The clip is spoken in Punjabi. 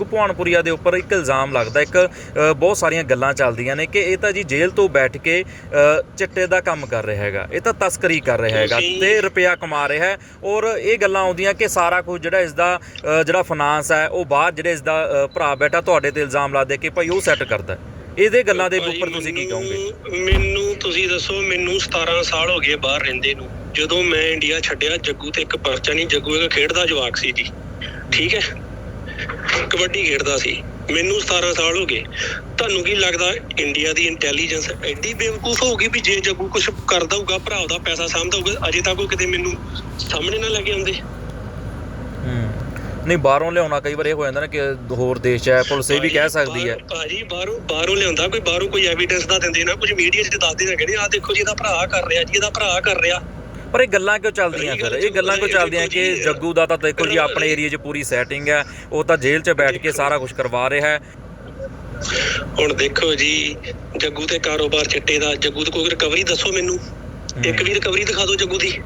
ਭਵਾਨਪੁਰੀਆ ਦੇ ਉੱਪਰ ਇੱਕ ਇਲਜ਼ਾਮ ਲੱਗਦਾ ਇੱਕ ਬਹੁਤ ਸਾਰੀਆਂ ਗੱਲਾਂ ਚੱਲਦੀਆਂ ਨੇ ਕਿ ਇਹ ਤਾਂ ਜੀ ਜੇਲ੍ਹ ਤੋਂ ਬੈਠ ਕੇ ਚਿੱਟੇ ਦਾ ਕੰਮ ਕਰ ਰਿਹਾ ਹੈਗਾ ਇਹ ਤਾਂ ਤਸਕਰੀ ਕਰ ਰਿਹਾ ਹੈਗਾ ਤੇ ਰੁਪਿਆ ਕਮਾ ਰਿਹਾ ਹੈ ਔਰ ਇਹ ਗੱਲਾਂ ਆਉਂਦੀਆਂ ਕਿ ਸਾਰਾ ਕੁਝ ਜਿਹੜਾ ਇਸ ਦਾ ਜਿਹੜਾ ਫਾਈਨਾਂਸ ਹੈ ਉਹ ਬਾਹਰ ਜਿਹੜੇ ਇਸ ਦਾ ਭਰਾ ਬੈਠਾ ਤੁਹਾਡੇ ਤੇ ਇਲਜ਼ਾਮ ਲਾਦੇ ਕਿ ਭਾਈ ਉਹ ਸੈੱਟ ਕਰਦਾ। ਇਹਦੇ ਗੱਲਾਂ ਦੇ ਉੱਪਰ ਤੁਸੀਂ ਕੀ ਕਹੋਗੇ? ਮੈਨੂੰ- ਮੈਨੂੰ ਤੁਸੀਂ ਦੱਸੋ ਮੈਨੂੰ 17 ਸਾਲ ਹੋ ਗਏ ਬਾਹਰ ਰਹਿੰਦੇ ਨੂੰ। ਜਦੋਂ ਮੈਂ ਇੰਡੀਆ ਛੱਡਿਆ ਜੱਗੂ ਤੇ ਇੱਕ ਪਰਚਾ ਨਹੀਂ ਜੱਗੂ ਇੱਕ ਖੇਡਦਾ ਜਵਾਕ ਸੀ ਜੀ। ਠੀਕ ਹੈ? ਕਬੱਡੀ ਖੇਡਦਾ ਸੀ। ਮੈਨੂੰ 17 ਸਾਲ ਹੋ ਗਏ। ਤੁਹਾਨੂੰ ਕੀ ਲੱਗਦਾ ਇੰਡੀਆ ਦੀ ਇੰਟੈਲੀਜੈਂਸ ਐਡੀ ਬੇਵਕੂਫ ਹੋਊਗੀ ਵੀ ਜੇ ਜੱਗੂ ਕੁਝ ਕਰਦਾ ਹੋਊਗਾ ਭਰਾ ਉਹਦਾ ਪੈਸਾ ਸਾਂਭਦਾ ਹੋਊਗਾ ਅਜੇ ਤੱਕ ਉਹ ਕਿਤੇ ਮੈਨੂੰ ਸਾਹਮਣੇ ਨਾ ਲੱਗੇ ਆਉਂਦੇ। ਨਹੀਂ ਬਾਹਰੋਂ ਲਿਆਉਣਾ ਕਈ ਵਾਰ ਇਹ ਹੋ ਜਾਂਦਾ ਨਾ ਕਿ ਹੋਰ ਦੇਸ਼ ਹੈ ਪੁਲਿਸ ਇਹ ਵੀ ਕਹਿ ਸਕਦੀ ਹੈ। ਭਾਜੀ ਬਾਹਰੋਂ ਬਾਹਰੋਂ ਲਿਆਉਂਦਾ ਕੋਈ ਬਾਹਰੋਂ ਕੋਈ ਐਵੀਡੈਂਸ ਦਾ ਦਿੰਦੇ ਨਾ ਕੁਝ ਮੀਡੀਆ 'ਚ ਦੱਸਦੇ ਨਾ ਕਹਿੰਦੇ ਆਹ ਦੇਖੋ ਜੀ ਇਹਦਾ ਭਰਾ ਕਰ ਰਿਹਾ ਜੀ ਇਹਦਾ ਭਰਾ ਕਰ ਰਿਹਾ। ਪਰ ਇਹ ਗੱਲਾਂ ਕਿਉਂ ਚੱਲਦੀਆਂ ਫਿਰ? ਇਹ ਗੱਲਾਂ ਕਿਉਂ ਚੱਲਦੀਆਂ ਕਿ ਜੱਗੂ ਦਾ ਤਾਂ ਦੇਖੋ ਜੀ ਆਪਣੇ ਏਰੀਆ 'ਚ ਪੂਰੀ ਸੈਟਿੰਗ ਹੈ ਉਹ ਤਾਂ ਜੇਲ੍ਹ 'ਚ ਬੈਠ ਕੇ ਸਾਰਾ ਕੁਝ ਕਰਵਾ ਰਿਹਾ ਹੈ। ਹੁਣ ਦੇਖੋ ਜੀ ਜੱਗੂ ਤੇ ਕਾਰੋਬਾਰ ਚਿੱਟੇ ਦਾ ਜੱਗੂ ਦੀ ਕੋਈ ਰਿਕਵਰੀ ਦੱਸੋ ਮੈਨੂੰ। ਇੱਕ ਵੀ ਰਿਕਵਰੀ ਦਿਖਾ ਦਿਓ ਜੱਗੂ ਦੀ।